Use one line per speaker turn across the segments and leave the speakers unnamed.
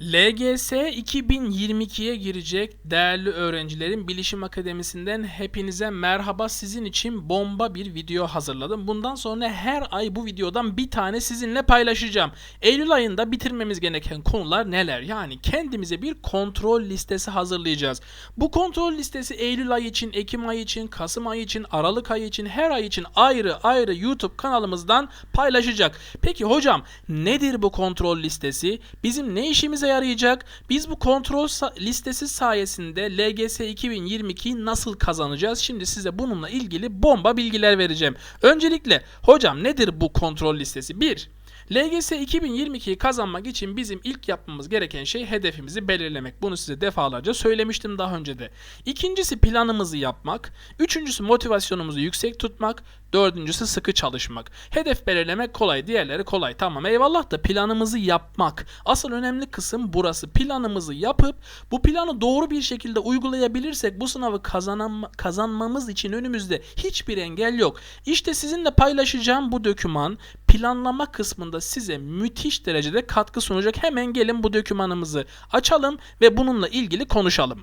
LGS 2022'ye girecek değerli öğrencilerim Bilişim Akademisi'nden hepinize merhaba. Sizin için bomba bir video hazırladım. Bundan sonra her ay bu videodan bir tane sizinle paylaşacağım. Eylül ayında bitirmemiz gereken konular neler? Yani kendimize bir kontrol listesi hazırlayacağız. Bu kontrol listesi Eylül ayı için, Ekim ayı için, Kasım ayı için, Aralık ayı için, her ay için ayrı ayrı YouTube kanalımızdan paylaşacak. Peki hocam nedir bu kontrol listesi? Bizim ne işimize yarayacak? Biz bu kontrol listesi sayesinde LGS 2022'yi nasıl kazanacağız? Şimdi size bununla ilgili bomba bilgiler vereceğim. Öncelikle hocam nedir bu kontrol listesi? 1. LGS 2022'yi kazanmak için bizim ilk yapmamız gereken şey hedefimizi belirlemek. Bunu size defalarca söylemiştim daha önce de. İkincisi planımızı yapmak. Üçüncüsü motivasyonumuzu yüksek tutmak. Dördüncüsü sıkı çalışmak. Hedef belirlemek kolay, diğerleri kolay. Tamam eyvallah da planımızı yapmak. Asıl önemli kısım burası. Planımızı yapıp bu planı doğru bir şekilde uygulayabilirsek bu sınavı kazanan, kazanmamız için önümüzde hiçbir engel yok. İşte sizinle paylaşacağım bu döküman planlama kısmında size müthiş derecede katkı sunacak. Hemen gelin bu dokümanımızı açalım ve bununla ilgili konuşalım.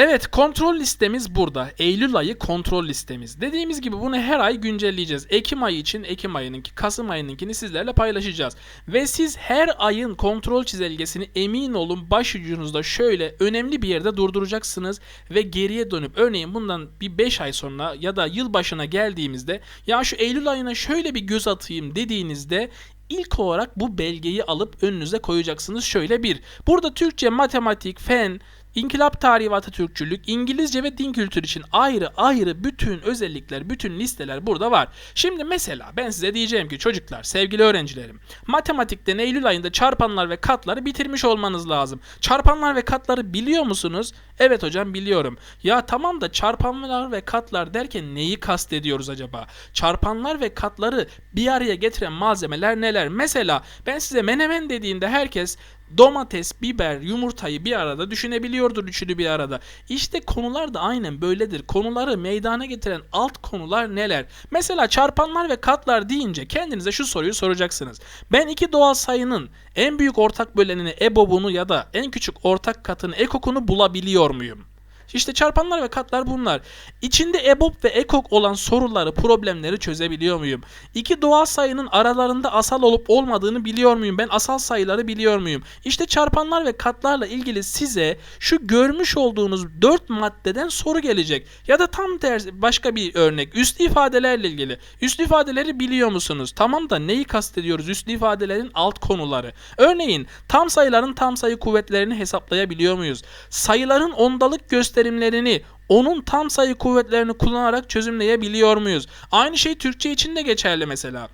Evet kontrol listemiz burada. Eylül ayı kontrol listemiz. Dediğimiz gibi bunu her ay güncelleyeceğiz. Ekim ayı için Ekim ayınınki, Kasım ayınınkini sizlerle paylaşacağız. Ve siz her ayın kontrol çizelgesini emin olun başucunuzda şöyle önemli bir yerde durduracaksınız ve geriye dönüp örneğin bundan bir 5 ay sonra ya da yıl başına geldiğimizde ya şu Eylül ayına şöyle bir göz atayım dediğinizde İlk olarak bu belgeyi alıp önünüze koyacaksınız. Şöyle bir. Burada Türkçe, matematik, fen, İnkılap tarihi ve Atatürkçülük, İngilizce ve din kültürü için ayrı ayrı bütün özellikler, bütün listeler burada var. Şimdi mesela ben size diyeceğim ki çocuklar, sevgili öğrencilerim, matematikten Eylül ayında çarpanlar ve katları bitirmiş olmanız lazım. Çarpanlar ve katları biliyor musunuz? Evet hocam biliyorum. Ya tamam da çarpanlar ve katlar derken neyi kastediyoruz acaba? Çarpanlar ve katları bir araya getiren malzemeler neler? Mesela ben size menemen dediğimde herkes domates, biber, yumurtayı bir arada düşünebiliyordur üçünü bir arada. İşte konular da aynen böyledir. Konuları meydana getiren alt konular neler? Mesela çarpanlar ve katlar deyince kendinize şu soruyu soracaksınız. Ben iki doğal sayının en büyük ortak bölenini EBOB'unu ya da en küçük ortak katını EKOK'unu bulabiliyor muyum? İşte çarpanlar ve katlar bunlar. İçinde EBOB ve EKOK olan soruları, problemleri çözebiliyor muyum? İki doğal sayının aralarında asal olup olmadığını biliyor muyum? Ben asal sayıları biliyor muyum? İşte çarpanlar ve katlarla ilgili size şu görmüş olduğunuz dört maddeden soru gelecek. Ya da tam tersi başka bir örnek. Üslü ifadelerle ilgili. Üslü ifadeleri biliyor musunuz? Tamam da neyi kastediyoruz? Üslü ifadelerin alt konuları. Örneğin tam sayıların tam sayı kuvvetlerini hesaplayabiliyor muyuz? Sayıların ondalık gösterimlerini onun tam sayı kuvvetlerini kullanarak çözümleyebiliyor muyuz? Aynı şey Türkçe için de geçerli mesela.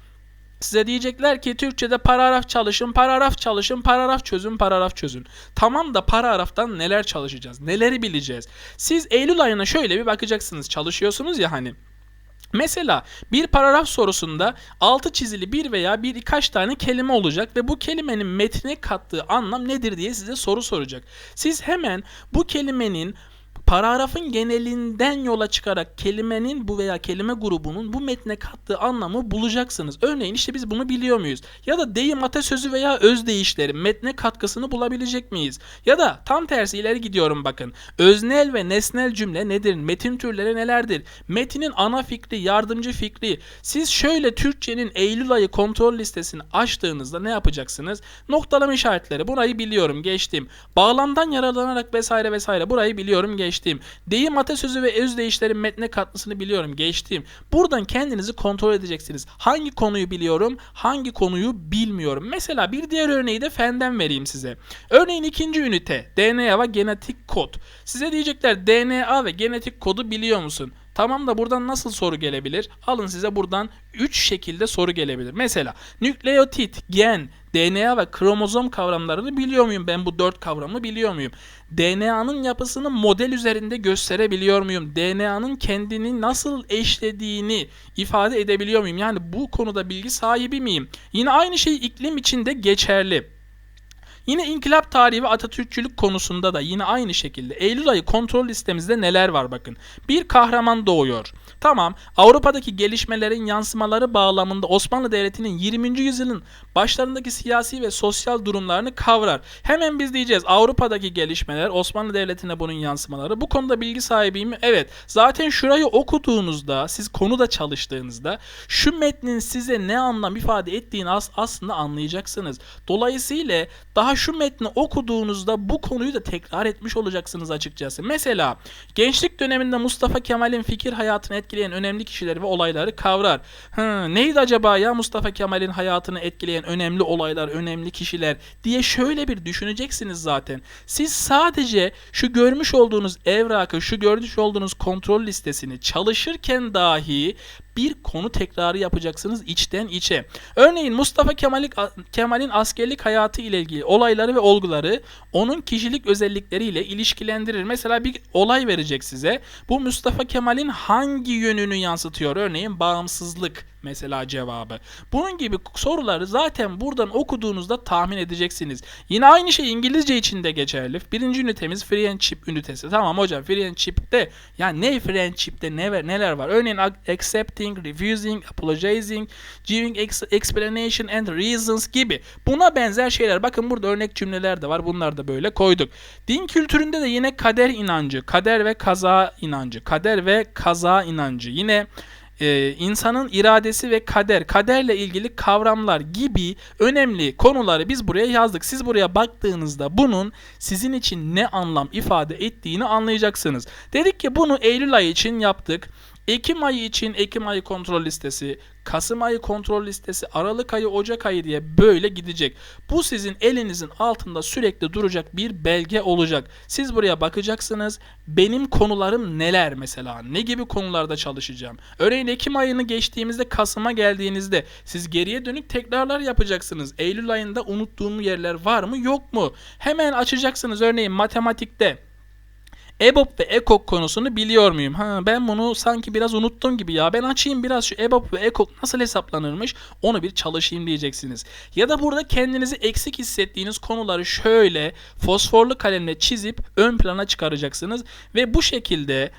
Size diyecekler ki Türkçe'de paragraf çalışın, paragraf çalışın, paragraf çözün, paragraf çözün. Tamam da paragraftan neler çalışacağız? Neleri bileceğiz? Siz Eylül ayına şöyle bir bakacaksınız. Çalışıyorsunuz ya hani. Mesela bir paragraf sorusunda altı çizili bir veya birkaç tane kelime olacak ve bu kelimenin metne kattığı anlam nedir diye size soru soracak. Siz hemen bu kelimenin paragrafın genelinden yola çıkarak kelimenin bu veya kelime grubunun bu metne kattığı anlamı bulacaksınız. Örneğin işte biz bunu biliyor muyuz? Ya da deyim atasözü veya özdeyişlerin metne katkısını bulabilecek miyiz? Ya da tam tersi ileri gidiyorum bakın. Öznel ve nesnel cümle nedir? Metin türleri nelerdir? Metinin ana fikri, yardımcı fikri. Siz şöyle Türkçenin Eylül ayı kontrol listesini açtığınızda ne yapacaksınız? Noktalama işaretleri. Burayı biliyorum, geçtim. Bağlamdan yararlanarak vesaire vesaire. Burayı biliyorum, geçtim geçtim. Deyim atasözü ve özdeyişlerin metne katlısını biliyorum geçtim. Buradan kendinizi kontrol edeceksiniz. Hangi konuyu biliyorum, hangi konuyu bilmiyorum. Mesela bir diğer örneği de fenden vereyim size. Örneğin ikinci ünite DNA ve genetik kod. Size diyecekler DNA ve genetik kodu biliyor musun? Tamam da buradan nasıl soru gelebilir? Alın size buradan 3 şekilde soru gelebilir. Mesela nükleotit, gen, DNA ve kromozom kavramlarını biliyor muyum? Ben bu 4 kavramı biliyor muyum? DNA'nın yapısını model üzerinde gösterebiliyor muyum? DNA'nın kendini nasıl eşlediğini ifade edebiliyor muyum? Yani bu konuda bilgi sahibi miyim? Yine aynı şey iklim için de geçerli. Yine inkılap tarihi ve Atatürkçülük konusunda da yine aynı şekilde Eylül ayı kontrol listemizde neler var bakın. Bir kahraman doğuyor. Tamam Avrupa'daki gelişmelerin yansımaları bağlamında Osmanlı Devleti'nin 20. yüzyılın başlarındaki siyasi ve sosyal durumlarını kavrar. Hemen biz diyeceğiz Avrupa'daki gelişmeler Osmanlı Devleti'ne bunun yansımaları. Bu konuda bilgi sahibiyim mi? Evet. Zaten şurayı okuduğunuzda siz konuda çalıştığınızda şu metnin size ne anlam ifade ettiğini as- aslında anlayacaksınız. Dolayısıyla daha şu metni okuduğunuzda bu konuyu da tekrar etmiş olacaksınız açıkçası. Mesela gençlik döneminde Mustafa Kemal'in fikir hayatını etkileyen önemli kişileri ve olayları kavrar. Hı, neydi acaba ya Mustafa Kemal'in hayatını etkileyen önemli olaylar, önemli kişiler diye şöyle bir düşüneceksiniz zaten. Siz sadece şu görmüş olduğunuz evrakı, şu görmüş olduğunuz kontrol listesini çalışırken dahi bir konu tekrarı yapacaksınız içten içe. Örneğin Mustafa Kemal'in askerlik hayatı ile ilgili olayları ve olguları onun kişilik özellikleriyle ilişkilendirir. Mesela bir olay verecek size. Bu Mustafa Kemal'in hangi yönünü yansıtıyor? Örneğin bağımsızlık mesela cevabı. Bunun gibi soruları zaten buradan okuduğunuzda tahmin edeceksiniz. Yine aynı şey İngilizce için de geçerli. Birinci ünitemiz friendship ünitesi. Tamam hocam friendship'te yani ne friendship'te ne neler var? Örneğin accepting, refusing, apologizing, giving ex- explanation and reasons gibi. Buna benzer şeyler. Bakın burada örnek cümleler de var. Bunlar da böyle koyduk. Din kültüründe de yine kader inancı, kader ve kaza inancı, kader ve kaza inancı. Yine e, insanın iradesi ve kader, kaderle ilgili kavramlar gibi önemli konuları biz buraya yazdık. Siz buraya baktığınızda bunun sizin için ne anlam ifade ettiğini anlayacaksınız. Dedik ki bunu Eylül ayı için yaptık. Ekim ayı için Ekim ayı kontrol listesi, Kasım ayı kontrol listesi, Aralık ayı, Ocak ayı diye böyle gidecek. Bu sizin elinizin altında sürekli duracak bir belge olacak. Siz buraya bakacaksınız. Benim konularım neler mesela? Ne gibi konularda çalışacağım? Örneğin Ekim ayını geçtiğimizde Kasım'a geldiğinizde siz geriye dönük tekrarlar yapacaksınız. Eylül ayında unuttuğum yerler var mı yok mu? Hemen açacaksınız. Örneğin matematikte EBOB ve EKOK konusunu biliyor muyum? Ha ben bunu sanki biraz unuttum gibi ya. Ben açayım biraz şu EBOB ve EKOK nasıl hesaplanırmış onu bir çalışayım diyeceksiniz. Ya da burada kendinizi eksik hissettiğiniz konuları şöyle fosforlu kalemle çizip ön plana çıkaracaksınız ve bu şekilde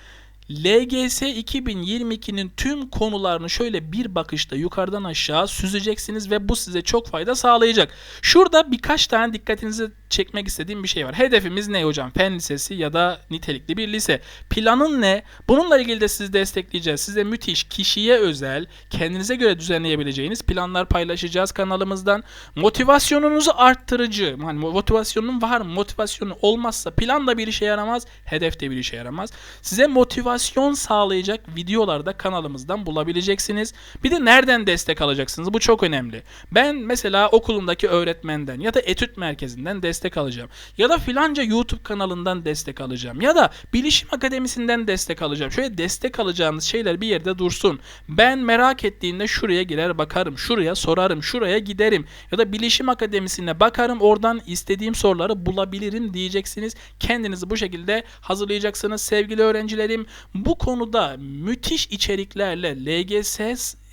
LGS 2022'nin tüm konularını şöyle bir bakışta yukarıdan aşağı süzeceksiniz ve bu size çok fayda sağlayacak. Şurada birkaç tane dikkatinizi çekmek istediğim bir şey var. Hedefimiz ne hocam? Fen lisesi ya da nitelikli bir lise. Planın ne? Bununla ilgili de sizi destekleyeceğiz. Size müthiş, kişiye özel, kendinize göre düzenleyebileceğiniz planlar paylaşacağız kanalımızdan. Motivasyonunuzu arttırıcı. Yani motivasyonun var mı? Motivasyonu olmazsa plan da bir işe yaramaz, hedef de bir işe yaramaz. Size motivasyon sağlayacak videoları da kanalımızdan bulabileceksiniz. Bir de nereden destek alacaksınız? Bu çok önemli. Ben mesela okulumdaki öğretmenden ya da etüt merkezinden destek alacağım. Ya da filanca YouTube kanalından destek alacağım. Ya da Bilişim Akademisi'nden destek alacağım. Şöyle destek alacağınız şeyler bir yerde dursun. Ben merak ettiğimde şuraya girer bakarım. Şuraya sorarım. Şuraya giderim. Ya da Bilişim Akademisi'ne bakarım. Oradan istediğim soruları bulabilirim diyeceksiniz. Kendinizi bu şekilde hazırlayacaksınız sevgili öğrencilerim. Bu konuda müthiş içeriklerle LGS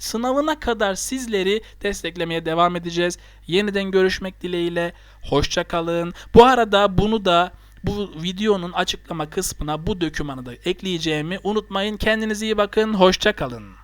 sınavına kadar sizleri desteklemeye devam edeceğiz. Yeniden görüşmek dileğiyle. Hoşça kalın. Bu arada bunu da bu videonun açıklama kısmına bu dokümanı da ekleyeceğimi unutmayın. Kendinize iyi bakın. Hoşça kalın.